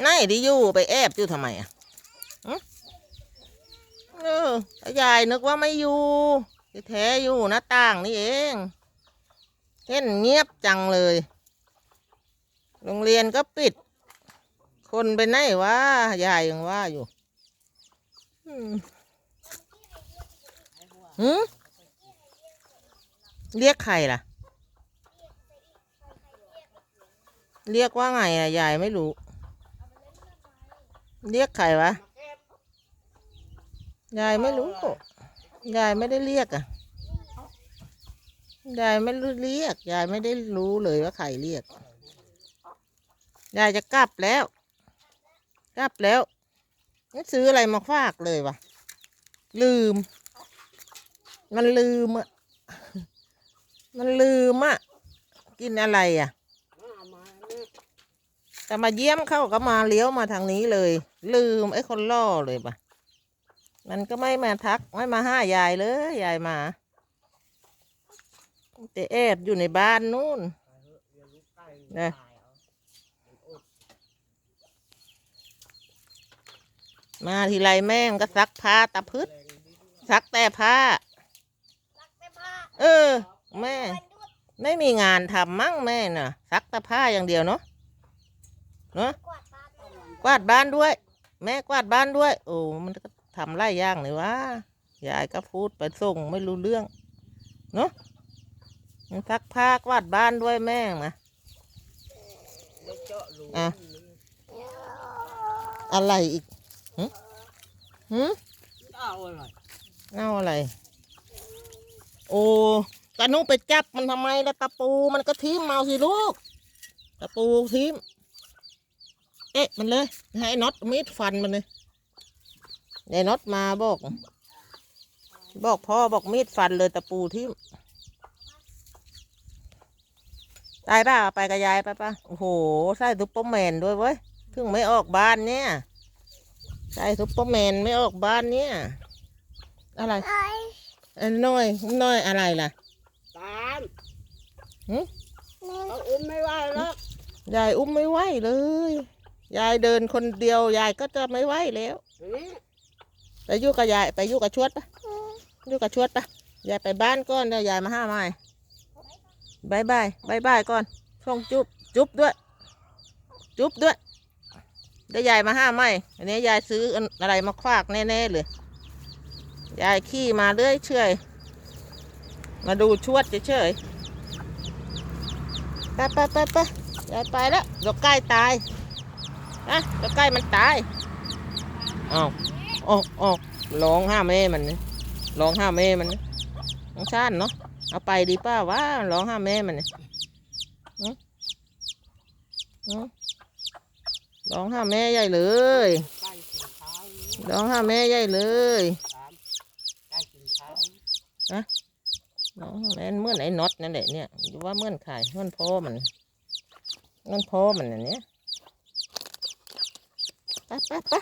ไหนที่อยู่ไปแอบอยู่ทำไมอะเออยายนึกว่าไม่อยู่ที่แท้อยู่หน้าต่างนี่เองเห็นเงียบจังเลย โรงเรียนก็ปิด คนไปไหนวะยายยังว่าอยู่อืมหืมเรียกใครล่ะ เรียกว่าไงอะยายไม่รู้ เรียกใครวะ ยายไม่รู้ ยายไม่ได้เรียกอะ ยายไม่รู้เรียก ยายไม่ได้รู้เลยว่าใครเรียก ยายจะกลับแล้ว กลับแล้วไม่ซื้ออะไรมาฝากเลยวะลืม มันลืมอะ มันลืมอะ กินอะไรอะ แต่มาเยี่ยมเข้าก็มาเลี้ยวมาทางนี้เลย ลืมไอ้คนล่อเลยปะมันก็ไม่มาทักไม่มาห้ายายเลยยายมาแต่แอบอยู่ในบ้านนู่นนะมาทีไรแม่งก็ซักผ้าตะพืชซักแต่ผ้า เออ แม่ ไม่มีงานทำมั่งแม่น่ะซักแต่ผ้าอย่างเดียวเนาะ เนาะกวาดบ้านด้วย แม่กวาดบ้านด้วย โอ้มันก็ทำไร่ย่างเลยวะยายก็พูดไปส่งไม่รู้เรื่อง เนาะมันซักผ้ากวาดบ้านด้วยแม่งนะอะอะไรอีกหืมหืมเอาอะไรเอาอะไร โอ้กะนุไปจับมันทำไมแล้วตะปูมันก็ทิ่มเอาสิลูก ตะปูทิ่ม เอ๊ะมันเลย ให้น็อตมีดฟันมันเลยไอ้น็อตมาบอก บอกพ่อบอกมีดฟันเลยตะปูทิ่มตายป่ะไปกับยายไปป่ะโอ้โหใส่ซุปเปอร์แมนด้วยเว้ยถึงไม่ออกบ้านเนี่ยใส่ซุปเปอร์แมนไม่ออกบ้านเนี่ย อะไรอันน้อยน้อยอะไรล่ะตามหึเอาอุ้มไม่ไหวหรอกยายอุ้มไม่ไหวเลย ยายเดินคนเดียวยายก็จะไม่ไหวแล้วไปอยู่กับยายไปอยู่กับชวดปะอยู่กับชวดปะยายไปบ้านก่อนเดี๋ยวยายมาห้าไม้บายบายบายบายก่อนช่องจุ๊บจุ๊บด้วย จุ๊บด้วยเดี๋ยวยายมาห้าไม้อันนี้ยายซื้ออะไรมาควักแน่ๆเลยยายขี่มาเรื่อยเฉยมาดูชวดเฉยๆไปไปไปไปยายไปแล้วเดี๋ยวใกล้ตาย นะเดี๋ยวใกล้มันตายอ้าวออกออกร้องห้าแม่มันนี่ร้องห้าแม่มันนี่น้องชานเนาะเอาไปดีป้าวะร้องห้าแม่มันนี่หืมหืมร้องห้าแม่ใหญ่เลยใกล้กินข้าวร้องห้าแม่ใหญ่เลยตามใกล้กินข้าวร้องห้าแม่เหมื่อนไอ้น็อตนั่นแหละเนี่ยอยู่ว่าเหมื่อนใครเหมื่อนพ่อมันเหมื่อนพ่อมันอันเนี้ย ไปไปไป